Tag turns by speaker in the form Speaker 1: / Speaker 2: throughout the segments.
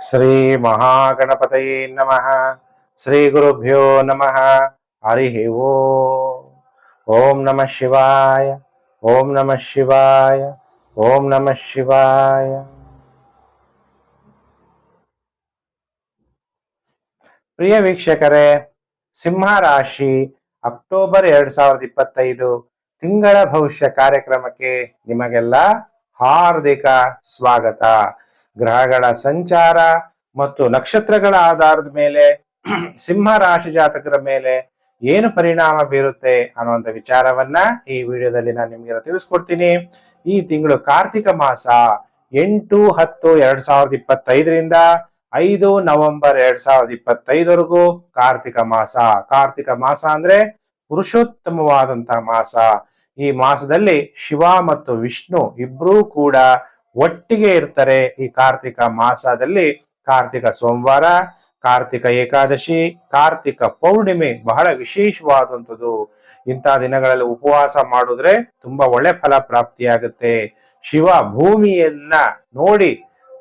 Speaker 1: ಶ್ರೀ ಮಹಾಗಣಪತಯೇ ನಮಃ. ಶ್ರೀ ಗುರುಭ್ಯೋ ನಮಃ. ಹರಿ ಓ. ಓಂ ನಮಃ ಶಿವಾಯ. ಓಂ ನಮಃ ಶಿವಾಯ. ಓಂ ನಮಃ ಶಿವಾಯ. ಪ್ರಿಯ ವೀಕ್ಷಕರೇ ಸಿಂಹ ರಾಶಿ ಅಕ್ಟೋಬರ್ ಎರಡ್ ಸಾವಿರದ ಇಪ್ಪತ್ತೈದು ತಿಂಗಳ ಭವಿಷ್ಯ ಕಾರ್ಯಕ್ರಮಕ್ಕೆ ನಿಮಗೆಲ್ಲ ಹಾರ್ದಿಕ ಸ್ವಾಗತ. ಗ್ರಹಗಳ ಸಂಚಾರ ಮತ್ತು ನಕ್ಷತ್ರಗಳ ಆಧಾರದ ಮೇಲೆ, ಸಿಂಹ ರಾಶಿ ಜಾತಕರ ಮೇಲೆ ಏನು ಪರಿಣಾಮ ಬೀರುತ್ತೆ ಅನ್ನುವಂಥ ವಿಚಾರವನ್ನ ಈ ವಿಡಿಯೋದಲ್ಲಿ ನಾನು ನಿಮ್ಗೆ ತಿಳಿಸ್ಕೊಡ್ತೀನಿ. ಈ ತಿಂಗಳು ಕಾರ್ತಿಕ ಮಾಸ ಎಂಟು, ಹತ್ತು, ಎರಡ್ ಸಾವಿರದ ಇಪ್ಪತ್ತೈದರಿಂದ ಐದು ನವೆಂಬರ್ ಎರಡ್ ಸಾವಿರದ ಇಪ್ಪತ್ತೈದವರೆಗೂ ಕಾರ್ತಿಕ ಮಾಸ. ಕಾರ್ತಿಕ ಮಾಸ ಅಂದ್ರೆ ಪುರುಷೋತ್ತಮವಾದಂತಹ ಮಾಸ. ಈ ಮಾಸದಲ್ಲಿ ಶಿವ ಮತ್ತು ವಿಷ್ಣು ಇಬ್ರೂ ಕೂಡ ಒಟ್ಟಿಗೆ ಇರ್ತಾರೆ ಈ ಕಾರ್ತಿಕ ಮಾಸದಲ್ಲಿ. ಕಾರ್ತಿಕ ಸೋಮವಾರ, ಕಾರ್ತಿಕ ಏಕಾದಶಿ, ಕಾರ್ತಿಕ ಪೌರ್ಣಿಮೆ ಬಹಳ ವಿಶೇಷವಾದಂಥದ್ದು. ಇಂತಹ ದಿನಗಳಲ್ಲಿ ಉಪವಾಸ ಮಾಡಿದ್ರೆ ತುಂಬಾ ಒಳ್ಳೆ ಫಲ ಪ್ರಾಪ್ತಿಯಾಗುತ್ತೆ. ಶಿವ ಭೂಮಿಯನ್ನ ನೋಡಿ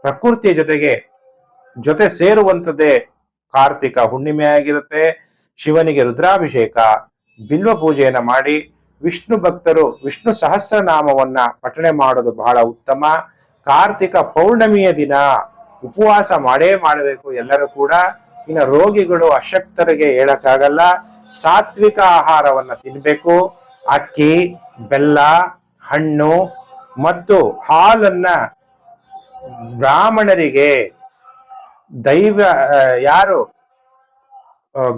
Speaker 1: ಪ್ರಕೃತಿಯ ಜೊತೆಗೆ, ಜೊತೆ ಸೇರುವಂಥದ್ದೇ ಕಾರ್ತಿಕ ಹುಣ್ಣಿಮೆ ಆಗಿರುತ್ತೆ. ಶಿವನಿಗೆ ರುದ್ರಾಭಿಷೇಕ, ಬಿಲ್ವ ಪೂಜೆಯನ್ನ ಮಾಡಿ ವಿಷ್ಣು ಭಕ್ತರು ವಿಷ್ಣು ಸಹಸ್ರನಾಮವನ್ನ ಪಠಣೆ ಮಾಡೋದು ಬಹಳ ಉತ್ತಮ. ಕಾರ್ತಿಕ ಪೌರ್ಣಮಿಯ ದಿನ ಉಪವಾಸ ಮಾಡೇ ಮಾಡಬೇಕು. ಎಲ್ಲರೂ ಕೂಡ ಇನ್ನು ರೋಗಿಗಳು ಅಶಕ್ತರಿಗೆ ಹೇಳಕ್ಕಾಗಲ್ಲ. ಸಾತ್ವಿಕ ಆಹಾರವನ್ನ ತಿನ್ಬೇಕು. ಅಕ್ಕಿ, ಬೆಲ್ಲ, ಹಣ್ಣು ಮತ್ತು ಹಾಲನ್ನ ಬ್ರಾಹ್ಮಣರಿಗೆ ದೈವ ಯಾರು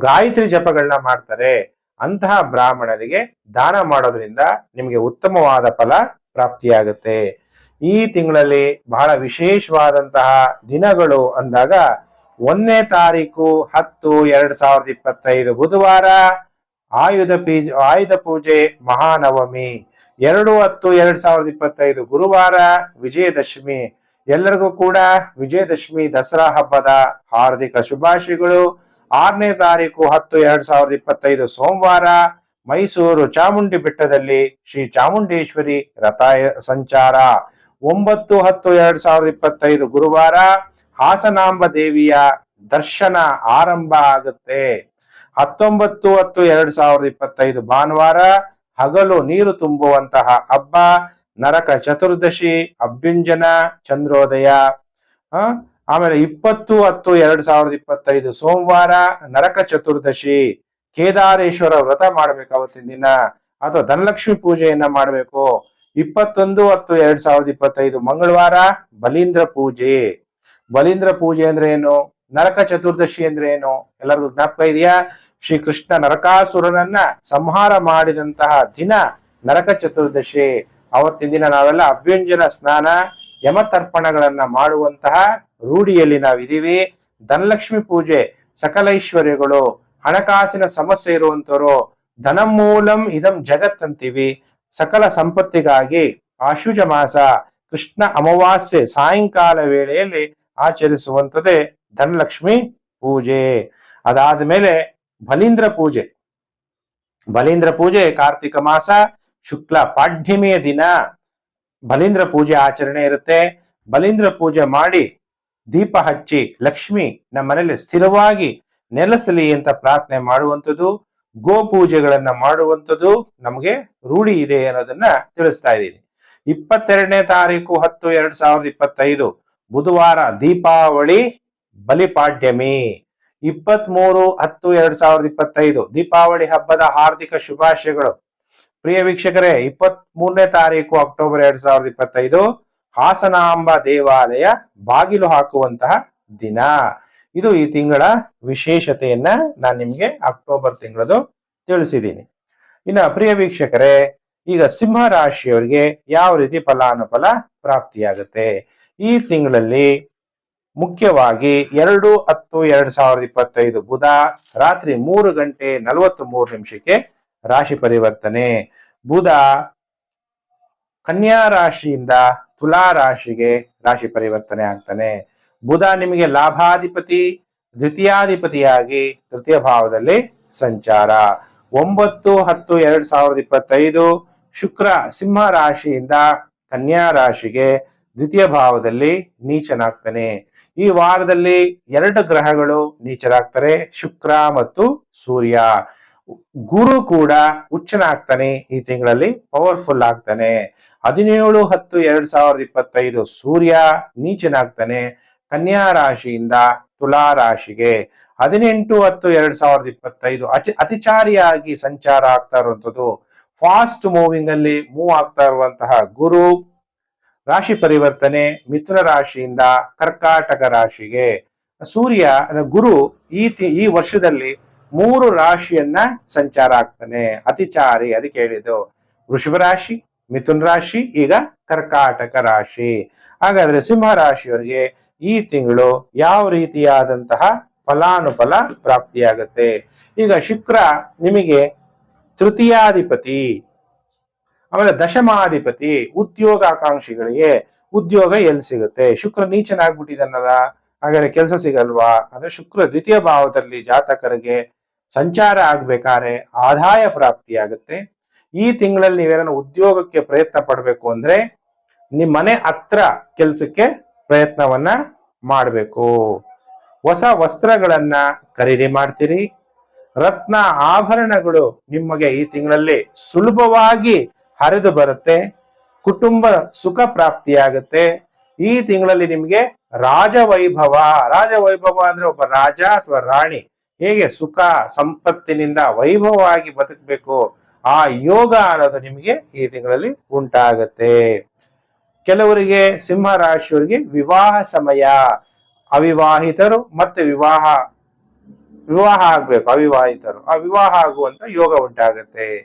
Speaker 1: ಗಾಯತ್ರಿ ಜಪಗಳನ್ನ ಮಾಡ್ತಾರೆ. ಅಂತಹ ಬ್ರಾಹ್ಮಣರಿಗೆ ದಾನ ಮಾಡೋದ್ರಿಂದ ನಿಮಗೆ ಉತ್ತಮವಾದ ಫಲ ಪ್ರಾಪ್ತಿಯಾಗುತ್ತೆ. ಈ ತಿಂಗಳಲ್ಲಿ ಬಹಳ ವಿಶೇಷವಾದಂತಹ ದಿನಗಳು ಅಂದಾಗ ಒಂದನೇ ತಾರೀಕು ಹತ್ತು ಎರಡ್ ಸಾವಿರದ ಇಪ್ಪತ್ತೈದು ಬುಧವಾರ ಆಯುಧ ಪೀಜ, ಆಯುಧ ಪೂಜೆ ಮಹಾನವಮಿ. ಎರಡು ಹತ್ತು ಎರಡ್ ಸಾವಿರದ ಇಪ್ಪತ್ತೈದು ಗುರುವಾರ ವಿಜಯದಶಮಿ. ಎಲ್ಲರಿಗೂ ಕೂಡ ವಿಜಯದಶಮಿ ದಸರಾ ಹಬ್ಬದ ಹಾರ್ದಿಕ ಶುಭಾಶಯಗಳು. ಆರನೇ ತಾರೀಕು ಹತ್ತು ಎರಡ್ ಸಾವಿರದ ಇಪ್ಪತ್ತೈದು ಸೋಮವಾರ ಮೈಸೂರು ಚಾಮುಂಡಿ ಬೆಟ್ಟದಲ್ಲಿ ಶ್ರೀ ಚಾಮುಂಡೇಶ್ವರಿ ರಥ ಸಂಚಾರ. ಒಂಬತ್ತು ಹತ್ತು ಎರಡ್ ಸಾವಿರದ ಇಪ್ಪತ್ತೈದು ಗುರುವಾರ ಹಾಸನಾಂಬ ದೇವಿಯ ದರ್ಶನ ಆರಂಭ ಆಗುತ್ತೆ. ಹತ್ತೊಂಬತ್ತು ಹತ್ತು ಎರಡ್ ಸಾವಿರದ ಇಪ್ಪತ್ತೈದು ಭಾನುವಾರ ಹಗಲು ನೀರು ತುಂಬುವಂತಹ ಹಬ್ಬ, ನರಕ ಚತುರ್ದಶಿ, ಅಭ್ಯುಂಜನ, ಚಂದ್ರೋದಯ. ಆಮೇಲೆ ಇಪ್ಪತ್ತು ಹತ್ತು ಎರಡ್ ಸಾವಿರದ ಇಪ್ಪತ್ತೈದು ಸೋಮವಾರ ನರಕ ಚತುರ್ದಶಿ. ಕೇದಾರೇಶ್ವರ ವ್ರತ ಮಾಡ್ಬೇಕು ಅವತ್ತಿನ ದಿನ. ಅಥವಾ ಧನಲಕ್ಷ್ಮಿ ಪೂಜೆಯನ್ನ ಮಾಡಬೇಕು. ಇಪ್ಪತ್ತೊಂದು ಹತ್ತು ಎರಡ್ ಸಾವಿರದ ಇಪ್ಪತ್ತೈದು ಮಂಗಳವಾರ ಬಲೀಂದ್ರ ಪೂಜೆ. ಬಲೀಂದ್ರ ಪೂಜೆ ಅಂದ್ರೆ ಏನು? ನರಕ ಚತುರ್ದಶಿ ಅಂದ್ರೆ ಏನು? ಎಲ್ಲರಿಗೂ ಜ್ಞಾಪಕ ಇದೆಯಾ? ಶ್ರೀ ಕೃಷ್ಣ ನರಕಾಸುರನನ್ನ ಸಂಹಾರ ಮಾಡಿದಂತಹ ದಿನ ನರಕ ಚತುರ್ದಶಿ. ಅವತ್ತಿನ ದಿನ ನಾವೆಲ್ಲ ಅಭ್ಯಂಜನ ಸ್ನಾನ, ಯಮತರ್ಪಣಗಳನ್ನ ಮಾಡುವಂತಹ ರೂಢಿಯಲ್ಲಿ ನಾವಿದೀವಿ ಧನಲಕ್ಷ್ಮಿ ಪೂಜೆ ಸಕಲೈಶ್ವರ್ಯಗಳು ಹಣಕಾಸಿನ ಸಮಸ್ಯೆ ಇರುವಂತವರು, ಧನಮೂಲಂ ಇದಂ ಜಗತ್ ಅಂತೀವಿ ಸಕಲ ಸಂಪತ್ತಿಗಾಗಿ ಆಶುಜ ಮಾಸ ಕೃಷ್ಣ ಅಮಾವಾಸ್ಯೆ ಸಾಯಂಕಾಲ ವೇಳೆಯಲ್ಲಿ ಆಚರಿಸುವಂತದೇ ಧನಲಕ್ಷ್ಮಿ ಪೂಜೆ. ಅದಾದ ಮೇಲೆ ಬಲೀಂದ್ರ ಪೂಜೆ. ಬಲೀಂದ್ರ ಪೂಜೆ ಕಾರ್ತಿಕ ಮಾಸ, ಶುಕ್ಲ ಪಾಡ್ಯಮಿಯ ದಿನ. ಬಲೀಂದ್ರ ಪೂಜೆ ಆಚರಣೆ ಇರುತ್ತೆ. ಬಲೀಂದ್ರ ಪೂಜೆ ಮಾಡಿ ದೀಪ ಹಚ್ಚಿ ಲಕ್ಷ್ಮಿ ನಮ್ಮ ಮನೇಲಿ ಸ್ಥಿರವಾಗಿ ನೆಲೆಸಲಿ ಅಂತ ಪ್ರಾರ್ಥನೆ ಮಾಡುವಂಥದ್ದು. ಗೋ ಪೂಜೆಗಳನ್ನ ಮಾಡುವಂಥದ್ದು ನಮಗೆ ರೂಢಿ ಇದೆ ಅನ್ನೋದನ್ನ ತಿಳಿಸ್ತಾ ಇದ್ದೀನಿ. ಇಪ್ಪತ್ತೆರಡನೇ ತಾರೀಕು ಹತ್ತು ಎರಡ್ ಸಾವಿರದ ಇಪ್ಪತ್ತೈದು, ಬುಧವಾರ ದೀಪಾವಳಿ ಬಲಿಪಾಡ್ಯಮಿ. ಇಪ್ಪತ್ತ್ ಮೂರು ಹತ್ತು ಎರಡ್ ಸಾವಿರದ ಇಪ್ಪತ್ತೈದು, ದೀಪಾವಳಿ ಹಬ್ಬದ ಹಾರ್ದಿಕ ಶುಭಾಶಯಗಳು. ಪ್ರಿಯ ವೀಕ್ಷಕರೇ ಇಪ್ಪತ್ತ್ ಮೂರನೇ ತಾರೀಕು ಅಕ್ಟೋಬರ್ ಎರಡ್ ಸಾವಿರದ ಇಪ್ಪತ್ತೈದು, ಹಾಸನಾಂಬ ದೇವಾಲಯ ಬಾಗಿಲು ಹಾಕುವಂತಹ ದಿನ. ಇದು ಈ ತಿಂಗಳ ವಿಶೇಷತೆಯನ್ನ ನಾನು ನಿಮ್ಗೆ ಅಕ್ಟೋಬರ್ ತಿಂಗಳದು ತಿಳಿಸಿದ್ದೀನಿ ಇನ್ನು ಪ್ರಿಯ ವೀಕ್ಷಕರೇ, ಈಗ ಸಿಂಹ ರಾಶಿಯವರಿಗೆ ಯಾವ ರೀತಿ ಫಲಾನುಫಲ ಪ್ರಾಪ್ತಿಯಾಗುತ್ತೆ? ಈ ತಿಂಗಳಲ್ಲಿ ಮುಖ್ಯವಾಗಿ ಎರಡು ಹತ್ತು ಎರಡ್ ಸಾವಿರದ ಇಪ್ಪತ್ತೈದು ಬುಧ ರಾತ್ರಿ ಮೂರು ಗಂಟೆ ನಲವತ್ತ್ ಮೂರು ನಿಮಿಷಕ್ಕೆ ರಾಶಿ ಪರಿವರ್ತನೆ. ಬುಧ ಕನ್ಯಾ ರಾಶಿಯಿಂದ ತುಲಾ ರಾಶಿಗೆ ರಾಶಿ ಪರಿವರ್ತನೆ ಆಗ್ತಾನೆ. ಬುಧ ನಿಮಗೆ ಲಾಭಾಧಿಪತಿ, ದ್ವಿತೀಯಾಧಿಪತಿಯಾಗಿ ತೃತೀಯ ಭಾವದಲ್ಲಿ ಸಂಚಾರ. ಒಂಬತ್ತು, ಹತ್ತು, ಎರಡ್ ಸಾವಿರದ ಇಪ್ಪತ್ತೈದು ಶುಕ್ರ ಸಿಂಹ ರಾಶಿಯಿಂದ ಕನ್ಯಾ ರಾಶಿಗೆ ದ್ವಿತೀಯ ಭಾವದಲ್ಲಿ ನೀಚನಾಗ್ತಾನೆ. ಈ ವಾರದಲ್ಲಿ ಎರಡು ಗ್ರಹಗಳು ನೀಚರಾಗ್ತಾರೆ, ಶುಕ್ರ ಮತ್ತು ಸೂರ್ಯ. ಗುರು ಕೂಡ ಉಚ್ಚನಾಗ್ತಾನೆ ಈ ತಿಂಗಳಲ್ಲಿ, ಪವರ್ಫುಲ್ ಆಗ್ತಾನೆ. ಹದಿನೇಳು, ಹತ್ತು, ಎರಡ್ ಸಾವಿರದ ಇಪ್ಪತ್ತೈದು ಸೂರ್ಯ ನೀಚನಾಗ್ತಾನೆ. ಕನ್ಯಾ ರಾಶಿಯಿಂದ ತುಲಾ ರಾಶಿಗೆ ಹದಿನೆಂಟು ಹತ್ತು ಎರಡ್ ಸಾವಿರದ ಇಪ್ಪತ್ತೈದು ಅತಿ ಅತಿಚಾರಿಯಾಗಿ ಸಂಚಾರ ಆಗ್ತಾ ಇರುವಂಥದ್ದು. ಫಾಸ್ಟ್ ಮೂವಿಂಗ್ ಅಲ್ಲಿ ಮೂವ್ ಆಗ್ತಾ ಇರುವಂತಹ ಗುರು, ರಾಶಿ ಪರಿವರ್ತನೆ, ಮಿಥುನ ರಾಶಿಯಿಂದ ಕರ್ಕಾಟಕ ರಾಶಿಗೆ ಸೂರ್ಯ ಗುರು ಈ ಈ ವರ್ಷದಲ್ಲಿ ಮೂರು ರಾಶಿಯನ್ನ ಸಂಚಾರ ಆಗ್ತಾನೆ. ಅತಿಚಾರಿ, ಅದಕ್ಕೆ ಹೇಳಿದ್ದು ವೃಷಭ ರಾಶಿ ಮಿಥುನ್ ರಾಶಿ, ಈಗ ಕರ್ಕಾಟಕ ರಾಶಿ. ಹಾಗಾದ್ರೆ ಸಿಂಹ ರಾಶಿಯವರಿಗೆ ಈ ತಿಂಗಳು ಯಾವ ರೀತಿಯಾದಂತಹ ಫಲಾನುಫಲ ಪ್ರಾಪ್ತಿಯಾಗತ್ತೆ? ಈಗ ಶುಕ್ರ ನಿಮಗೆ ತೃತೀಯಾಧಿಪತಿ, ಆಮೇಲೆ ದಶಮಾಧಿಪತಿ ಉದ್ಯೋಗ ಆಕಾಂಕ್ಷಿಗಳಿಗೆ ಉದ್ಯೋಗ ಎಲ್ಲಿ ಸಿಗುತ್ತೆ? ಶುಕ್ರ ನೀಚನಾಗ್ಬಿಟ್ಟಿದನಲ್ಲ, ಹಾಗಾದ್ರೆ ಕೆಲಸ ಸಿಗಲ್ವಾ? ಅಂದ್ರೆ ಶುಕ್ರ ದ್ವಿತೀಯ ಭಾವದಲ್ಲಿ ಜಾತಕರಿಗೆ ಸಂಚಾರ ಆಗ್ಬೇಕಾದ್ರೆ ಆದಾಯ ಪ್ರಾಪ್ತಿಯಾಗುತ್ತೆ. ಈ ತಿಂಗಳಲ್ಲಿ ನೀವೇನೋ ಉದ್ಯೋಗಕ್ಕೆ ಪ್ರಯತ್ನ ಪಡಬೇಕು ಅಂದ್ರೆ ನಿಮ್ಮ ಮನೆ ಹತ್ರ ಕೆಲ್ಸಕ್ಕೆ ಪ್ರಯತ್ನವನ್ನ ಮಾಡಬೇಕು. ಹೊಸ ವಸ್ತ್ರಗಳನ್ನ ಖರೀದಿ ಮಾಡ್ತೀರಿ. ರತ್ನ ಆಭರಣಗಳು ನಿಮಗೆ ಈ ತಿಂಗಳಲ್ಲಿ ಸುಲಭವಾಗಿ ಹರಿದು ಬರುತ್ತೆ. ಕುಟುಂಬ ಸುಖ ಪ್ರಾಪ್ತಿಯಾಗುತ್ತೆ. ಈ ತಿಂಗಳಲ್ಲಿ ನಿಮಗೆ ರಾಜವೈಭವ ರಾಜವೈಭವ ಅಂದ್ರೆ ಒಬ್ಬ ರಾಜ ಅಥವಾ ರಾಣಿ ಹೇಗೆ ಸುಖ, ಸಂಪತ್ತಿನಿಂದ ವೈಭವವಾಗಿ ಬದುಕಬೇಕು ಆ ಯೋಗ ಅನ್ನೋದು ನಿಮಗೆ ಈ ತಿಂಗಳಲ್ಲಿ ಉಂಟಾಗತ್ತೆ. ಕೆಲವರಿಗೆ ಸಿಂಹ ರಾಶಿಯವರಿಗೆ ವಿವಾಹ ಸಮಯ. ಅವಿವಾಹಿತರು ಮತ್ತೆ ವಿವಾಹ ವಿವಾಹ ಆಗ್ಬೇಕು, ಅವಿವಾಹಿತರು. ಆ ವಿವಾಹ ಆಗುವಂತ ಯೋಗ ಉಂಟಾಗತ್ತೆ.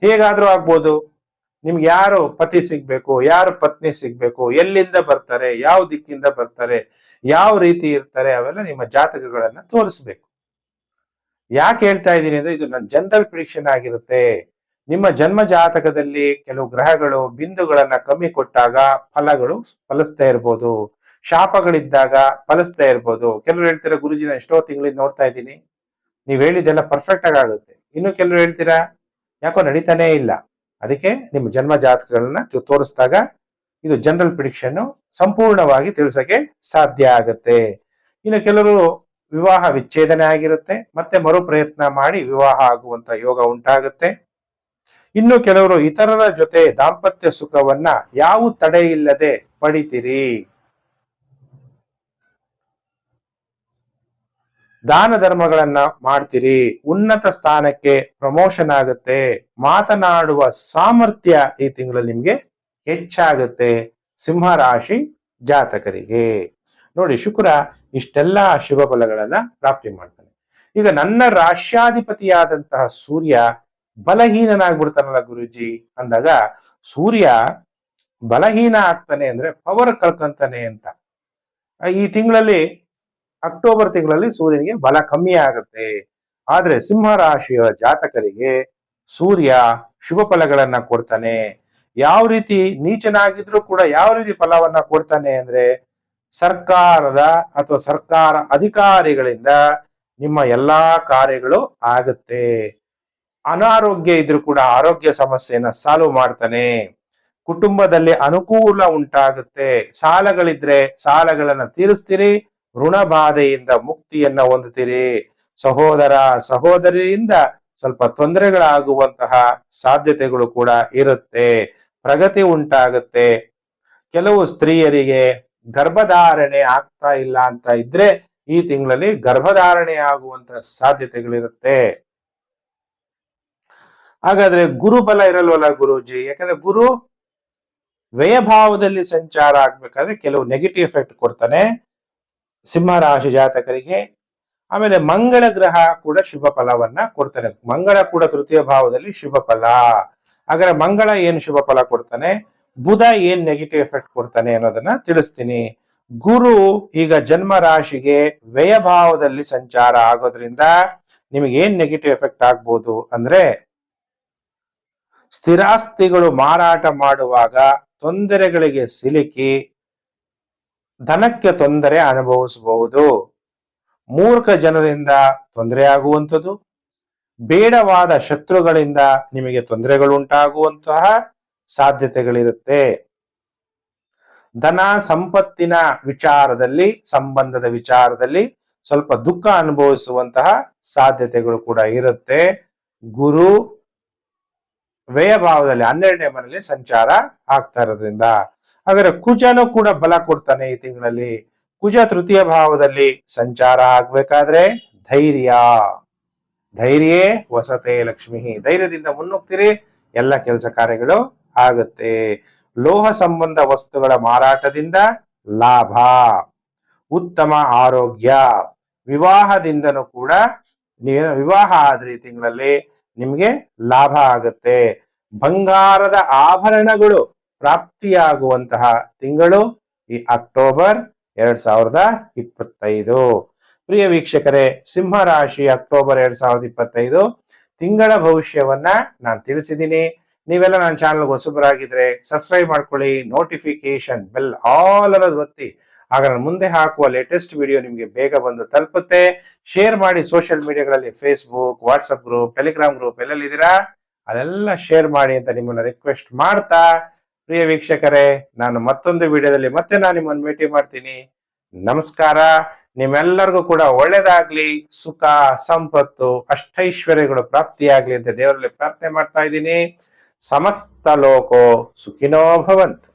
Speaker 1: ಹೇಗಾದ್ರೂ ಆಗ್ಬೋದು. ನಿಮ್ಗೆ ಯಾರು ಪತಿ ಸಿಗ್ಬೇಕು, ಯಾರು ಪತ್ನಿ ಸಿಗ್ಬೇಕು, ಎಲ್ಲಿಂದ ಬರ್ತಾರೆ, ಯಾವ ದಿಕ್ಕಿಂದ ಬರ್ತಾರೆ, ಯಾವ ರೀತಿ ಇರ್ತಾರೆ, ಅವೆಲ್ಲ ನಿಮ್ಮ ಜಾತಕಗಳನ್ನ ತೋರಿಸ್ಬೇಕು. ಯಾಕೆ ಹೇಳ್ತಾ ಇದ್ದೀನಿ ಅಂದ್ರೆ ಇದು ನನ್ನ ಜನರಲ್ ಪ್ರಿಡಿಕ್ಷನ್ ಆಗಿರುತ್ತೆ. ನಿಮ್ಮ ಜನ್ಮ ಜಾತಕದಲ್ಲಿ ಕೆಲವು ಗ್ರಹಗಳು ಬಿಂದುಗಳನ್ನ ಕಮ್ಮಿ ಕೊಟ್ಟಾಗ ಫಲಗಳು ಫಲಿಸ್ತಾ ಇರ್ಬೋದು. ಶಾಪಗಳಿದ್ದಾಗ ಫಲಿಸ್ತಾ ಇರ್ಬೋದು. ಕೆಲವರು ಹೇಳ್ತೀರಾ, ಗುರುಜಿ ನಾನು ಎಷ್ಟೋ ತಿಂಗಳಿಂದ ನೋಡ್ತಾ ಇದ್ದೀನಿ. ನೀವ್ ಹೇಳಿದ್ದೆಲ್ಲ ಪರ್ಫೆಕ್ಟ್ ಆಗಿ ಆಗುತ್ತೆ. ಇನ್ನು ಕೆಲವರು ಹೇಳ್ತೀರಾ, ಯಾಕೋ ನಡೀತಾನೆ ಇಲ್ಲ. ಅದಕ್ಕೆ ನಿಮ್ಮ ಜನ್ಮ ಜಾತಕಗಳನ್ನ ತೋರಿಸಿದಾಗ ಇದು ಜನರಲ್ ಪ್ರಿಡಿಕ್ಷನ್ ಸಂಪೂರ್ಣವಾಗಿ ತಿಳಿಸಕ್ಕೆ ಸಾಧ್ಯ ಆಗತ್ತೆ. ಇನ್ನು ಕೆಲವರು ವಿವಾಹ ವಿಚ್ಛೇದನೆ ಆಗಿರುತ್ತೆ, ಮತ್ತೆ ಮರು ಪ್ರಯತ್ನ ಮಾಡಿ ವಿವಾಹ ಆಗುವಂತ ಯೋಗ ಉಂಟಾಗುತ್ತೆ. ಇನ್ನು ಕೆಲವರು ಇತರರ ಜೊತೆ ದಾಂಪತ್ಯ ಸುಖವನ್ನ ಯಾವ ತಡೆ ಇಲ್ಲದೆ ಪಡಿತೀರಿ? ದಾನ ಧರ್ಮಗಳನ್ನ ಮಾಡ್ತೀರಿ, ಉನ್ನತ ಸ್ಥಾನಕ್ಕೆ ಪ್ರಮೋಷನ್ ಆಗುತ್ತೆ, ಮಾತನಾಡುವ ಸಾಮರ್ಥ್ಯ ಈ ತಿಂಗಳಲ್ಲಿ ನಿಮ್ಗೆ ಹೆಚ್ಚಾಗುತ್ತೆ ಸಿಂಹರಾಶಿ ಜಾತಕರಿಗೆ. ನೋಡಿ ಶುಕ್ರ ಇಷ್ಟೆಲ್ಲ ಶುಭ ಫಲಗಳನ್ನ ಪ್ರಾಪ್ತಿ ಮಾಡ್ತಾನೆ. ಈಗ ನನ್ನ ರಾಶ್ಯಾಧಿಪತಿಯಾದಂತಹ ಸೂರ್ಯ ಬಲಹೀನನಾಗ್ಬಿಡ್ತಾನಲ್ಲ ಗುರುಜಿ ಅಂದಾಗ ಸೂರ್ಯ ಬಲಹೀನ ಆಗ್ತಾನೆ ಅಂದ್ರೆ ಪವರ್ ಕಳ್ಕೊಂತಾನೆ ಅಂತ. ಈ ತಿಂಗಳಲ್ಲಿ, ಅಕ್ಟೋಬರ್ ತಿಂಗಳಲ್ಲಿ ಸೂರ್ಯನಿಗೆ ಬಲ ಕಮ್ಮಿ ಆಗುತ್ತೆ. ಆದ್ರೆ ಸಿಂಹ ರಾಶಿಯ ಜಾತಕರಿಗೆ ಸೂರ್ಯ ಶುಭ ಫಲಗಳನ್ನ ಕೊಡ್ತಾನೆ. ಯಾವ ರೀತಿ ನೀಚನಾಗಿದ್ರು ಕೂಡ ಯಾವ ರೀತಿ ಫಲವನ್ನ ಕೊಡ್ತಾನೆ ಅಂದ್ರೆ ಸರ್ಕಾರದ ಅಥವಾ ಸರ್ಕಾರ ಅಧಿಕಾರಿಗಳಿಂದ ನಿಮ್ಮ ಎಲ್ಲಾ ಕಾರ್ಯಗಳು ಆಗುತ್ತೆ. ಅನಾರೋಗ್ಯ ಇದ್ರೂ ಕೂಡ ಆರೋಗ್ಯ ಸಮಸ್ಯೆಯನ್ನ ಸಾಲ್ವ್ ಮಾಡ್ತಾನೆ. ಕುಟುಂಬದಲ್ಲಿ ಅನುಕೂಲ ಉಂಟಾಗುತ್ತೆ. ಸಾಲಗಳಿದ್ರೆ ಸಾಲಗಳನ್ನ ತೀರಿಸ್ತೀರಿ, ಋಣ ಬಾಧೆಯಿಂದ ಮುಕ್ತಿಯನ್ನ ಹೊಂದುತ್ತೀರಿ. ಸಹೋದರ ಸಹೋದರಿಯಿಂದ ಸ್ವಲ್ಪ ತೊಂದರೆಗಳಾಗುವಂತಹ ಸಾಧ್ಯತೆಗಳು ಕೂಡ ಇರುತ್ತೆ. ಪ್ರಗತಿ ಉಂಟಾಗುತ್ತೆ. ಕೆಲವು ಸ್ತ್ರೀಯರಿಗೆ ಗರ್ಭಧಾರಣೆ ಆಗ್ತಾ ಇಲ್ಲ ಅಂತ ಇದ್ರೆ ಈ ತಿಂಗಳಲ್ಲಿ ಗರ್ಭಧಾರಣೆ ಆಗುವಂತ ಸಾಧ್ಯತೆಗಳಿರುತ್ತೆ. ಹಾಗಾದ್ರೆ ಗುರುಬಲ ಇರಲ್ವಲ್ಲ ಗುರುಜಿ? ಯಾಕಂದ್ರೆ ಗುರು ವ್ಯಯಭಾವದಲ್ಲಿ ಸಂಚಾರ ಆಗ್ಬೇಕಾದ್ರೆ ಕೆಲವು ನೆಗೆಟಿವ್ ಎಫೆಕ್ಟ್ ಕೊಡ್ತಾನೆ. ಸಿಂಹ ರಾಶಿ ಜಾತಕರಿಗೆ, ಆಮೇಲೆ ಮಂಗಳ ಗ್ರಹ ಕೂಡ ಶುಭ ಫಲವನ್ನ ಕೊಡ್ತಾನೆ. ಮಂಗಳ ಕೂಡ ತೃತೀಯ ಭಾವದಲ್ಲಿ ಶುಭ ಫಲ. ಹಾಗಾದ್ರೆ ಮಂಗಳ ಏನು ಶುಭ ಫಲ ಕೊಡ್ತಾನೆ? ಬುಧ ಏನ್ ನೆಗೆಟಿವ್ ಎಫೆಕ್ಟ್ ಕೊಡ್ತಾನೆ ಅನ್ನೋದನ್ನ ತಿಳಿಸ್ತೀನಿ. ಗುರು ಈಗ ಜನ್ಮ ರಾಶಿಗೆ ವ್ಯಯಭಾವದಲ್ಲಿ ಸಂಚಾರ ಆಗೋದ್ರಿಂದ ನಿಮಗೆ ಏನ್ ನೆಗೆಟಿವ್ ಎಫೆಕ್ಟ್ ಆಗ್ಬೋದು ಅಂದ್ರೆ ಸ್ಥಿರಾಸ್ತಿಗಳು ಮಾರಾಟ ಮಾಡುವಾಗ ತೊಂದರೆಗಳಿಗೆ ಸಿಲುಕಿ ಧನಕ್ಕೆ ತೊಂದರೆ ಅನುಭವಿಸಬಹುದು. ಮೂರ್ಖ ಜನರಿಂದ ತೊಂದರೆ ಆಗುವಂಥದ್ದು. ಬೇಡವಾದ ಶತ್ರುಗಳಿಂದ ನಿಮಗೆ ತೊಂದರೆಗಳು ಉಂಟಾಗುವಂತಹ ಸಾಧ್ಯತೆಗಳಿರುತ್ತೆ. ಧನ ಸಂಪತ್ತಿನ ವಿಚಾರದಲ್ಲಿ, ಸಂಬಂಧದ ವಿಚಾರದಲ್ಲಿ ಸ್ವಲ್ಪ ದುಃಖ ಅನುಭವಿಸುವಂತಹ ಸಾಧ್ಯತೆಗಳು ಕೂಡ ಇರುತ್ತೆ. ಗುರು ವ್ಯಯಭಾವದಲ್ಲಿ, ಹನ್ನೆರಡನೇ ಮನೆಯಲ್ಲಿ ಸಂಚಾರ ಆಗ್ತಾ ಇರೋದ್ರಿಂದ. ಹಾಗಾದ್ರೆ ಕುಜನು ಕೂಡ ಬಲ ಕೊಡ್ತಾನೆ ಈ ತಿಂಗಳಲ್ಲಿ. ಕುಜ ತೃತೀಯ ಭಾವದಲ್ಲಿ ಸಂಚಾರ ಆಗ್ಬೇಕಾದ್ರೆ ಧೈರ್ಯ. ಧೈರ್ಯೇ ವಸತೆ ಲಕ್ಷ್ಮಿ. ಧೈರ್ಯದಿಂದ ಮುನ್ನುಗ್ತೀರಿ ಎಲ್ಲ ಕೆಲಸ ಕಾರ್ಯಗಳು ಆಗುತ್ತೆ. ಲೋಹ ಸಂಬಂಧ ವಸ್ತುಗಳ ಮಾರಾಟದಿಂದ ಲಾಭ. ಉತ್ತಮ ಆರೋಗ್ಯ. ವಿವಾಹದಿಂದನೂ ಕೂಡ ನೀವೇನು ವಿವಾಹ ಆದ್ರೆ ಈ ತಿಂಗಳಲ್ಲಿ ನಿಮ್ಗೆ ಲಾಭ ಆಗುತ್ತೆ. ಬಂಗಾರದ ಆಭರಣಗಳು ಪ್ರಾಪ್ತಿಯಾಗುವಂತಹ ತಿಂಗಳು ಈ ಅಕ್ಟೋಬರ್ ಎರಡ್ ಸಾವಿರದ ಇಪ್ಪತ್ತೈದು. ಪ್ರಿಯ ವೀಕ್ಷಕರೇ ಸಿಂಹ ರಾಶಿ ಅಕ್ಟೋಬರ್ ಎರಡ್ ಸಾವಿರದ ಇಪ್ಪತ್ತೈದು. ತಿಂಗಳ ಭವಿಷ್ಯವನ್ನ ನಾನು ತಿಳಿಸಿದ್ದೀನಿ ನೀವೆಲ್ಲ ನನ್ನ ಚಾನಲ್ ಹೊಸಬರಾಗಿದ್ರೆ ಸಬ್ಸ್ಕ್ರೈಬ್ ಮಾಡ್ಕೊಳ್ಳಿ ನೋಟಿಫಿಕೇಶನ್ ಬೆಲ್ ಆಲ್ ಅನ್ನೋದು ಒತ್ತಿ. ಆಗ ನಾನು ಮುಂದೆ ಹಾಕುವ ಲೇಟೆಸ್ಟ್ ವಿಡಿಯೋ ನಿಮಗೆ ಬೇಗ ಬಂದು ತಲುಪುತ್ತೆ. ಶೇರ್ ಮಾಡಿ social ಮೀಡಿಯಾಗಳಲ್ಲಿ Facebook WhatsApp group Telegram group ಎಲ್ಲೆಲ್ಲಿದ್ದೀರಾ ಅದೆಲ್ಲ ಶೇರ್ ಮಾಡಿ ಅಂತ ನಿಮ್ಮನ್ನ ರಿಕ್ವೆಸ್ಟ್ ಮಾಡ್ತಾ. ಪ್ರಿಯ ವೀಕ್ಷಕರೇ, ನಾನು ಮತ್ತೊಂದು ವಿಡಿಯೋದಲ್ಲಿ ಮತ್ತೆ ನಾನು ನಿಮ್ಮನ್ನು ಭೇಟಿ ಮಾಡ್ತೀನಿ. ನಮಸ್ಕಾರ. ನಿಮ್ಮೆಲ್ಲರಿಗೂ ಕೂಡ ಒಳ್ಳೇದಾಗ್ಲಿ, ಸುಖ, ಸಂಪತ್ತು, ಅಷ್ಟೈಶ್ವರ್ಯಗಳು, ಪ್ರಾಪ್ತಿಯಾಗ್ಲಿ ಅಂತ ದೇವರಲ್ಲಿ ಪ್ರಾರ್ಥನೆ ಮಾಡ್ತಾ ಇದ್ದೀನಿ. సమస్తలోకో సుఖినోభవంతు